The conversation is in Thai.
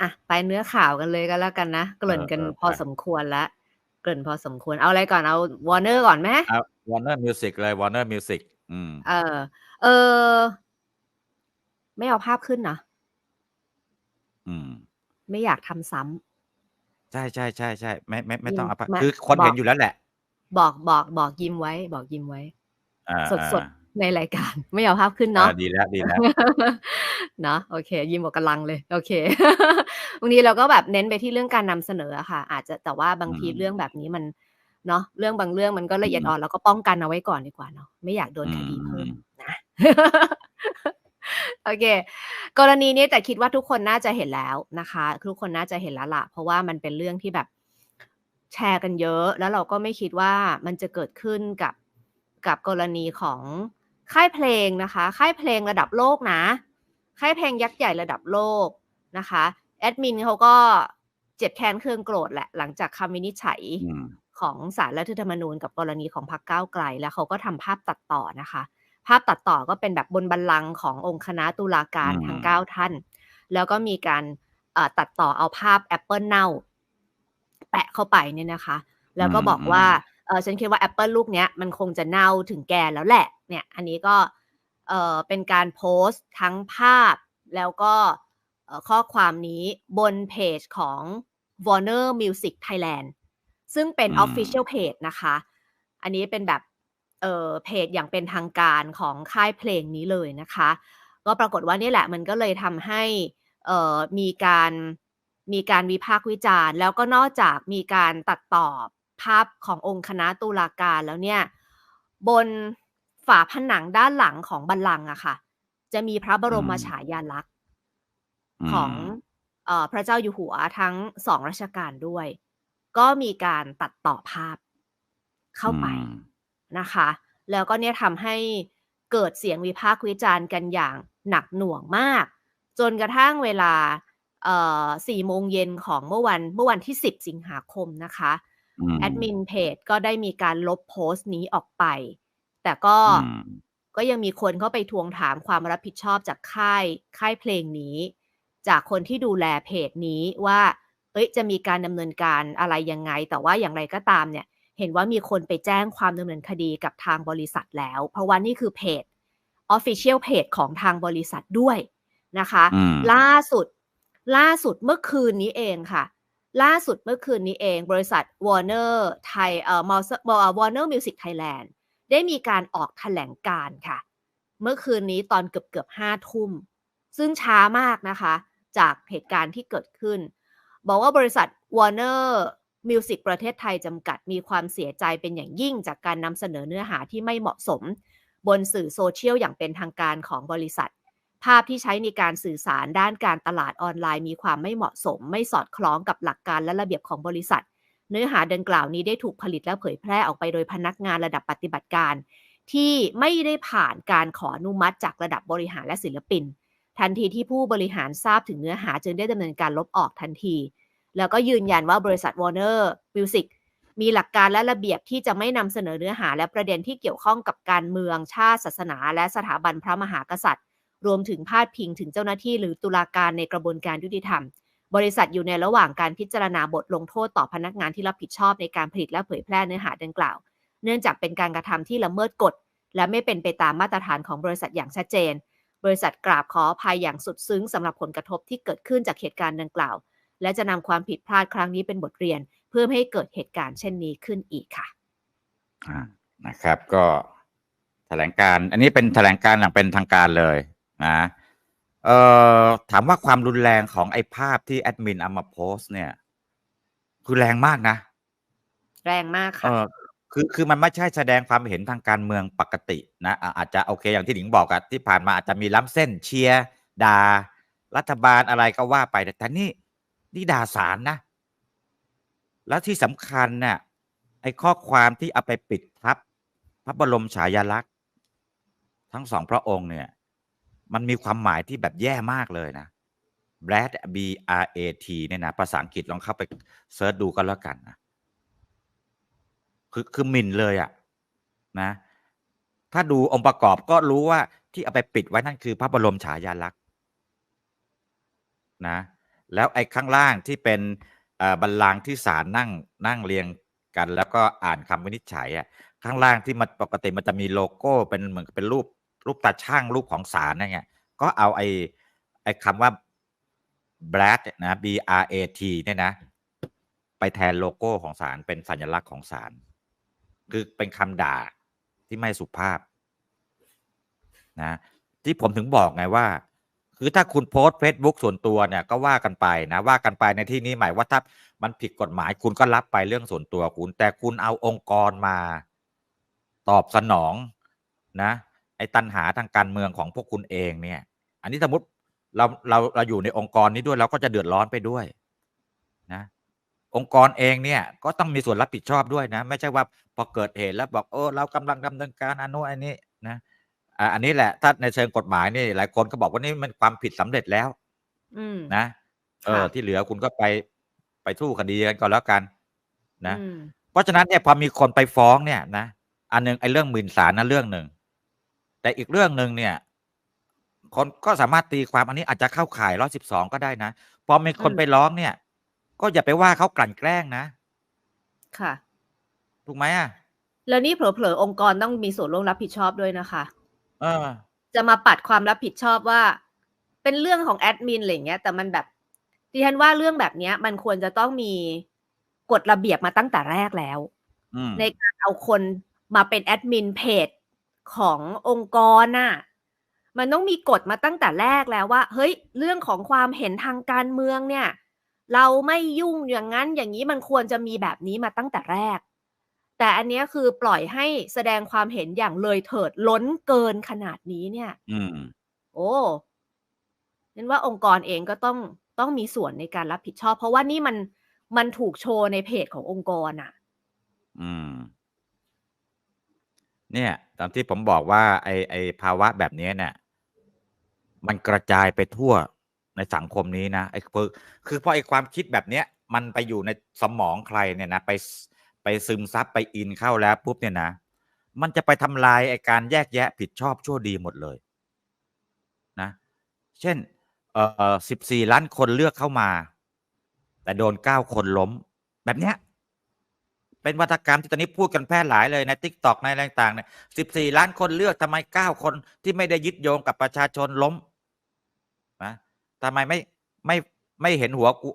อะไปเนื้อข่าวกันเลยก็แล้วกันนะเกริ่นกันเออเออพอไปสมควรแล้วเกริ่นพอสมควรเอาอะไรก่อนเอา Warner ก่อนไหมเอา Warner Music เลย Warner Music อืม เออ เออ ไม่เอาภาพขึ้นนะอืม ไม่อยากทำซ้ำใช่ใช่ใช่ใช่ไม่ไม่ไม่ยิ้มต้องเอาไปมาคือคนบอเห็กนอยู่แล้วแหละ บอกบอกบอกยิ้มไว้ บอกยิ้มไว้อ่าสดอ่าสด ในรายการ ไม่เอาภาพขึ้นอ่าเนาะดีแล้วดีแล้วเนาะโอเค ยิ้มบอกกำลังเลย โอเคบางทีเราก็แบบเน้นไปที่เรื่องการนำเสนออะค่ะ อาจจะแต่ว่าบางทีอืมเรื่องแบบนี้มันเนาะเรื่องบางเรื่องมันก็ละเอียดอืมอ่อนเราก็ป้องกันเอาไว้ก่อนดีกว่าเนาะไม่อยากโดนอืคดีเพิ่มมนะโอเค กรณีนี้แต่คิดว่าทุกคนน่าจะเห็นแล้วนะคะ ทุกคนน่าจะเห็นแล้วล่ะเพราะว่ามันเป็นเรื่องที่แบบแชร์กันเยอะ แล้วเราก็ไม่คิดว่ามันจะเกิดขึ้นกับกับกรณีของ ค่ายเพลงนะคะ ค่ายเพลงระดับโลกนะ ค่ายเพลงยักษ์ใหญ่ระดับโลกนะคะแอดมินเขาก็เจ็บแค้นเคืองโกรธแหละ หลังจากคำวินิจฉัยอืมของสารรัฐธรรมนูญกับกรณีของพรรคก้าวไกล แล้วเขาก็ทำภาพตัดต่อนะคะ ภาพตัดต่อก็เป็นแบบบนบัลลังก์ขององค์คณะตุลาการอืมทั้ง9ท่าน แล้วก็มีการเอ่อตัดต่อเอาภาพแอปเปิลเน่า แปะเข้าไปเนี่ยนะคะ แล้วก็บอกว่า เออฉันคิดว่าแอปเปิลลูกเนี้ยมันคงจะเน่าถึงแก่แล้วแหละ เนี่ย อันนี้ก็เออเป็นการโพสต์ทั้งภาพแล้วก็เอ่อข้อความนี้บนเพจของ Warner Music Thailand ซึ่งเป็นอืม Official Page นะคะ อันนี้เป็นแบบเอ่อเพจอย่างเป็นทางการของค่ายเพลงนี้เลยนะคะ ก็ปรากฏว่านี่แหละมันก็เลยทำให้เอ่อมีการมีการวิพากษ์วิจารณ์ แล้วก็นอกจากมีการตัดต่อ ภาพขององค์คณะตุลาการแล้วเนี่ย บนฝาผนังด้านหลังของบัลลังก์อะค่ะ จะมีพระบรมอืมฉายาลักษณ์อืมของเออพระเจ้าอยู่หัวทั้งสองรัชกาลด้วย ก็มีการตัดต่อภาพเข้าไปอืมนะคะ แล้วก็เนี่ยทำให้เกิดเสียงวิพากษ์วิจารณ์กันอย่างหนักหน่วงมาก จนกระทั่งเวลาเอ่อสี่โมงเย็นของเมื่อวันเมื่อวันที่ 10 สิงหาคมนะคะอืม แอดมินเพจก็ได้มีการลบโพสต์นี้ออกไป แต่ก็อืมก็ยังมีคนเข้าไปทวงถามความรับผิดชอบจากค่ายค่ายเพลงนี้ จากคนที่ดูแลเพจนี้ว่า เอ้ยจะมีการดำเนินการอะไรยังไง แต่ว่าอย่างไรก็ตามเนี่ย เห็นว่ามีคนไปแจ้งความดำเนินคดีกับทางบริษัทแล้ว เพราะว่านี่คือเพจ Official Page ของทางบริษัทด้วยนะคะอืมล่าสุด ล่าสุดเมื่อคืนนี้เองค่ะ ล่าสุดเมื่อคืนนี้เอง บริษัท Warner ไทยเอ่อ Mos- เอ่อ Warner Music Thailand ได้มีการออกแถลงการ์ค่ะ เมื่อคืนนี้ตอนเกือบเกือบห้าทุ่ม ซึ่งช้ามากนะคะ จากเหตุการณ์ที่เกิดขึ้น บอกว่าบริษัท Warner Music ประเทศไทยจำกัดมีความเสียใจเป็นอย่างยิ่งจากการนำเสนอเนื้อหาที่ไม่เหมาะสม บนสื่อโซเชียลอย่างเป็นทางการของบริษัท ภาพที่ใช้ในการสื่อสารด้านการตลาดออนไลน์มีความไม่เหมาะสม ไม่สอดคล้องกับหลักการและระเบียบของบริษัท เนื้อหาดังกล่าวนี้ได้ถูกผลิตและเผยแพร่ออกไปโดยพนักงานระดับปฏิบัติการ ที่ไม่ได้ผ่านการขออนุมัติจากระดับบริหารและศิลปิน ทันทีที่ผู้บริหารทราบถึงเนื้อหาจึงได้ดำเนินการลบออกทันที แล้วก็ยืนยันว่าบริษัท Warner Music มีหลักการและระเบียบที่จะไม่นำเสนอเนื้อหาและประเด็นที่เกี่ยวข้องกับการเมืองชาติศาสนา และสถาบันพระมหากษัตริย์ รวมถึงพาดพิงถึงเจ้าหน้าที่หรือตุลาการในกระบวนการยุติธรรม บริษัทอยู่ในระหว่างการพิจารณาบทลงโทษต่อพนักงานที่รับผิดชอบในการผลิตและเผยแพร่เนื้อหาดังกล่าว เนื่องจากเป็นการกระทำที่ละเมิดกฎ และไม่เป็นไปตามมาตรฐานของบริษัทอย่างชัดเจน บริษัทกราบขออภัยอย่างสุดซึ้งสำหรับผลกระทบที่เกิดขึ้นจากเหตุการณ์ดังกล่าว และจะนำความผิดพลาดครั้งนี้เป็นบทเรียน เพื่อไม่ให้เกิดเหตุการณ์เช่นนี้ขึ้นอีกค่ะนะครับก็แถลงการ อันนี้เป็นแถลงการอย่างเป็นทางการเลย นะเอ่อถามว่าความรุนแรงของไอ้ภาพที่แอดมินเอามาโพสต์เนี่ย คือแรงมากนะ แรงมากเอค่ะอคือคือมันไม่ใช่แสดงความเห็นทางการเมืองปกตินะอะอาจจะโอเคอย่างที่หนิงบอกอะที่ผ่านมาอาจจะมีล้ำเส้นเชียร์ด่ารัฐบาลอะไรก็ว่าไปแต่นี่นี่ด่าสารนะ แล้วที่สำคัญเนี่ยไอ้ข้อความที่เอาไปปิดทับ พระบรมฉายาลักษณ์ ทั้งสองพระองค์เนี่ย มันมีความหมายที่แบบแย่มากเลยนะ Brad B R A T เนี่ยนะภาษาอังกฤษลองเข้าไปเซิร์ชดูก็แล้วกันนะคือคือมินเลยอะนะ ถ้าดูองค์ประกอบก็รู้ว่าที่เอาไปปิดไว้นั่นคือพระบรมฉายาลักษณ์นะ แล้วไอ้ข้างล่างที่เป็นเอ่อบัลลังก์ที่ศาลนั่งนั่งเรียงกัน แล้วก็อ่านคำวินิจฉัยอะข้างล่างที่มันปกติมันจะมีโลโก้เป็นเหมือนเป็นรูป รูปตาช่างรูปของศาลนั่นไงก็เอาไอ้ไอ้คำว่า black นะ B R A T เนี่ยนะ ไปแทนโลโก้ของศาลเป็นสัญลักษณ์ของศาลคือเป็นคำด่าที่ไม่สุภาพนะที่ผมถึงบอกไงว่า คือถ้าคุณโพสเฟซบุ๊กส่วนตัวเนี่ยก็ว่ากันไปนะว่ากันไปในที่นี้หมายว่าถ้ามันผิดกฎหมายคุณก็รับไปเรื่องส่วนตัวคุณ แต่คุณเอาองค์กรมาตอบสนองนะ ไอ้ตันหาทางการเมืองของพวกคุณเองเนี่ย อันนี้สมมติเราเราเราอยู่ในองค์กรนี้ด้วย เราก็จะเดือดร้อนไปด้วยนะ องค์กรเองเนี่ยก็ต้องมีส่วนรับผิดชอบด้วยนะ ไม่ใช่ว่าพอเกิดเหตุแล้วบอกเออเรากำลังดำเนินการอันโน้นอันนี้นะอ่าอันนี้แหละถ้าในเชิงกฎหมายนี่หลายคนก็บอกว่านี่มันความผิดสำเร็จแล้วอืมนะเออค่ะที่เหลือคุณก็ไปไปสู้คดีกันก็แล้วกันนะอืมเพราะฉะนั้นเนี่ยพอมีคนไปฟ้องเนี่ยนะอันหนึงไอ้เรื่องหมิ่นศาลนะเรื่องหนึ่ง แต่อีกเรื่องหนึ่งเนี่ย คนก็สามารถตีความอันนี้อาจจะเข้าข่ายร้อยสิบสองก็ได้นะพอมีคนอืมไปร้องเนี่ย ก็อย่าไปว่าเขากลั่นแกล้งนะ ค่ะ ถูกไหมอะ แล้วนี่เผลอๆองค์กรต้องมีส่วนร่วมรับผิดชอบด้วยนะคะ เออ จะมาปัดความรับผิดชอบว่า เป็นเรื่องของแอดมินอะไรอย่างเงี้ย แต่มันแบบดิฉันว่าเรื่องแบบเนี้ย มันควรจะต้องมีกฎระเบียบมาตั้งแต่แรกแล้วอืมในการเอาคนมาเป็นแอดมินเพจ ขององค์กรน่ะมันต้องมีกฎมาตั้งแต่แรกแล้วว่า เฮ้ย เรื่องของความเห็นทางการเมืองเนี่ย เราไม่ยุ่งอย่างนั้นอย่างนี้มันควรจะมีแบบนี้มาตั้งแต่แรก แต่อันเนี้ยคือปล่อยให้แสดงความเห็นอย่างเลยเถิดล้นเกินขนาดนี้เนี่ย อืม โอ้นั่นว่าองค์กรเองก็ต้องต้องมีส่วนในการรับผิดชอบ เพราะว่านี่มันมันถูกโชว์ในเพจขององค์กรอะ อืม เนี่ยตามที่ผมบอกว่าไอไอภาวะแบบนี้เนี่ย มันกระจายไปทั่วในสังคมนี้นะไอ้คือคือพอไอ้ความคิดแบบเนี้ย มันไปอยู่ในสมองใครเนี่ยนะไปไปซึมซับไปอินเข้าแล้วปุ๊บเนี่ยนะมันจะไปทำลายไอ้การแยกแยะผิดชอบชั่วดีหมดเลย นะ เช่น เอ่อสิบสี่ล้านคนเลือกเข้ามา แต่โดนเก้าคนล้ม แบบเนี้ย เป็นวัฒกรรมที่ตอนนี้พูดกันแพร่หลายเลยในทิกตอกในอะไรต่างๆเนี่ยสิบสี่ล้านคนเลือกทำไมเก้าคนที่ไม่ได้ยึดโยงกับประชาชนล้มนะทำไมไม่ไม่ไม่เห็นหัวกู